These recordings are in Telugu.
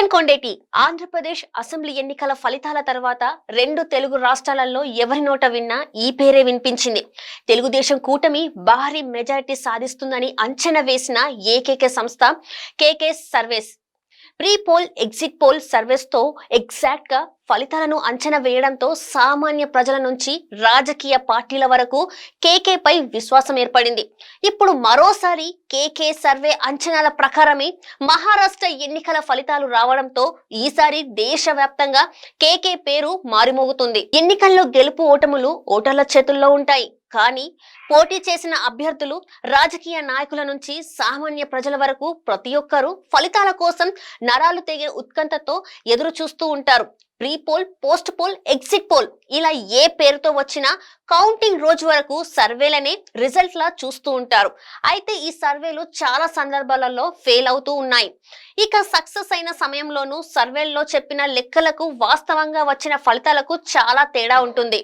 కిరణ్ కొండేటి ఆంధ్రప్రదేశ్ అసెంబ్లీ ఎన్నికల ఫలితాల తర్వాత రెండు తెలుగు రాష్ట్రాలలో ఎవరి నోట విన్నా ఈ పేరే వినిపించింది. తెలుగుదేశం కూటమి భారీ మెజారిటీ సాధిస్తుందని అంచనా వేసిన ఏకైక సంస్థ KK surveys. Pre poll exit poll సర్వేస్తో ఎగ్జాక్ట్గా ఎగ్జాక్ట్గా ఫలితాలను అంచనా వేయడంతో సామాన్య ప్రజల నుంచి రాజకీయ పార్టీల వరకు కేకేపై విశ్వాసం ఏర్పడింది. ఇప్పుడు మరోసారి కేకే సర్వే అంచనాల ప్రకారమే మహారాష్ట్ర ఎన్నికల ఫలితాలు రావడంతో ఈసారి దేశవ్యాప్తంగా కేకే పేరు మారిమోగుతుంది. ఎన్నికల్లో గెలుపు ఓటములు ఓటర్ల చేతుల్లో ఉంటాయి. కానీ పోటీ చేసిన అభ్యర్థులు రాజకీయ నాయకుల నుంచి సామాన్య ప్రజల వరకు ప్రతి ఒక్కరూ ఫలితాల కోసం నరాలు తెగే ఉత్కంఠతో ఎదురు చూస్తూ ఉంటారు. Pre poll post poll exit poll ఇలా ఏ పేరుతో వచ్చినా కౌంటింగ్ రోజు వరకు సర్వేలనే రిజల్ట్ లా చూస్తూ ఉంటారు. అయితే ఈ సర్వేలు చాలా సందర్భాలలో ఫెయిల్ అవుతూ ఉన్నాయి. ఇక సక్సెస్ అయిన సమయంలోనూ సర్వేల్లో చెప్పిన లెక్కలకు వాస్తవంగా వచ్చిన ఫలితాలకు చాలా తేడా ఉంటుంది.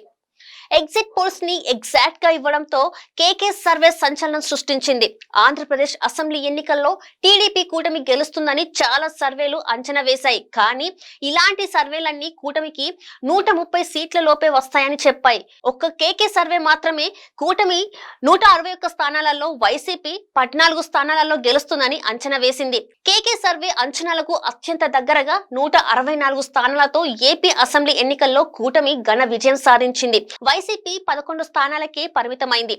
ఎగ్జిట్ పోల్స్ని ఎగ్జాక్ట్గా ఇవ్వడంతో కేకే సర్వే సంచలనం సృష్టించింది. ఆంధ్రప్రదేశ్ అసెంబ్లీ ఎన్నికల్లో టీడీపీ కూటమి గెలుస్తుందని చాలా సర్వేలు అంచనా వేశాయి. కానీ ఇలాంటి సర్వేలన్నీ కూటమికి నూట ముప్పై సీట్ల లోపే వస్తాయని చెప్పాయి. ఒక్క కేకే సర్వే మాత్రమే కూటమి నూట అరవై ఒక్క స్థానాలలో వైసీపీ పద్నాలుగు స్థానాలలో గెలుస్తుందని అంచనా వేసింది. కేకే సర్వే అంచనాలకు అత్యంత దగ్గరగా నూట అరవై నాలుగు స్థానాలతో ఏపీ అసెంబ్లీ ఎన్నికల్లో కూటమి ఘన విజయం సాధించింది. వైసీపీ పదకొండు స్థానాలకే పరిమితమైంది.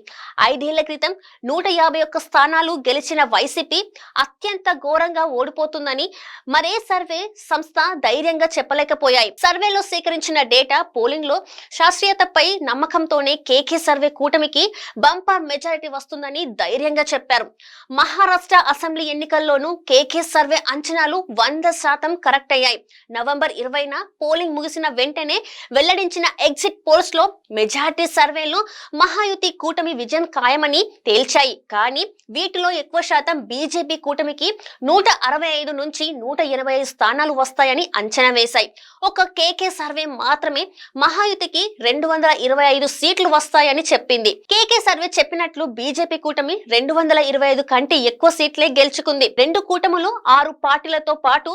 ఐదేళ్ళ క్రితం నూట యాభై ఒక్క స్థానాలు గెలిచిన వైసీపీ అత్యంత ఘోరంగా ఓడిపోతుందని మరే సర్వే సంస్థ ధైర్యంగా చెప్పలేకపోయాయి. సర్వేలో సేకరించిన డేటా పోలింగ్లో శాస్త్రీయతపై నమ్మకంతోనే కేకే సర్వే కూటమికి బంపర్ మెజారిటీ వస్తుందని ధైర్యంగా చెప్పారు. మహారాష్ట్ర అసెంబ్లీ ఎన్నికల్లోనూ కేకే సర్వే అంచనాలు వంద శాతం కరెక్ట్ అయ్యాయి. నవంబర్ ఇరవైన పోలింగ్ ముగిసిన వెంటనే వెల్లడించిన ఎగ్జిట్ పోల్స్లో మెజార్టీ సర్వేలు మహాయుతి కూటమి విజయం ఖాయమని తేల్చాయి. కానీ వీటిలో ఎక్కువ శాతం బీజేపీ కూటమికి నూట అరవై ఐదు నుంచి నూట ఇరవై ఐదు స్థానాలు వస్తాయని అంచనా వేశాయి. ఒక కేకే సర్వే మాత్రమే మహాయుతికి రెండు వందల ఇరవై ఐదు సీట్లు వస్తాయని చెప్పింది. కేకే సర్వే చెప్పినట్లు బీజేపీ కూటమి రెండు వందల ఇరవై ఐదు కంటే ఎక్కువ సీట్లే గెలుచుకుంది. రెండు కూటములు ఆరు పార్టీలతో పాటు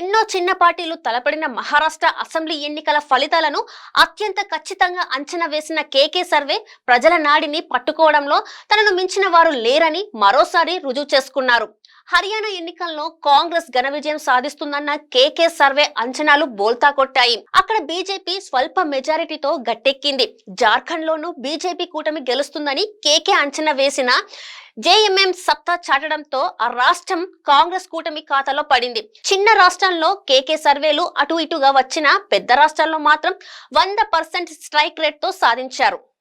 ఎన్నో చిన్న పార్టీలు తలపడిన మహారాష్ట్ర అసెంబ్లీ ఎన్నికల ఫలితాలను అత్యంత ఖచ్చితంగా అంచనా వేసిన కేకే సర్వే ప్రజల నాడిని పట్టుకోవడంలో తనను మించిన వారు లేరని మరోసారి రుజువు చేసుకున్నారు. హర్యానా ఎన్నికల్లో కాంగ్రెస్ ఘన విజయం సాధిస్తుందన్న కేకే సర్వే అంచనాలు బోల్తా కొట్టాయి. అక్కడ బీజేపీ స్వల్ప మెజారిటీతో గట్టెక్కింది. జార్ఖండ్ లోనూ బీజేపీ కూటమి గెలుస్తుందని కేకే అంచనా వేసిన జేఎంఎం సత్తా చాటడంతో ఆ రాష్ట్రం కాంగ్రెస్ కూటమి ఖాతాలో పడింది. చిన్న రాష్ట్రంలో కేకే సర్వేలు అటు ఇటుగా వచ్చిన పెద్ద రాష్ట్రాల్లో మాత్రం వంద పర్సెంట్ స్ట్రైక్ రేట్తో సాధించారు.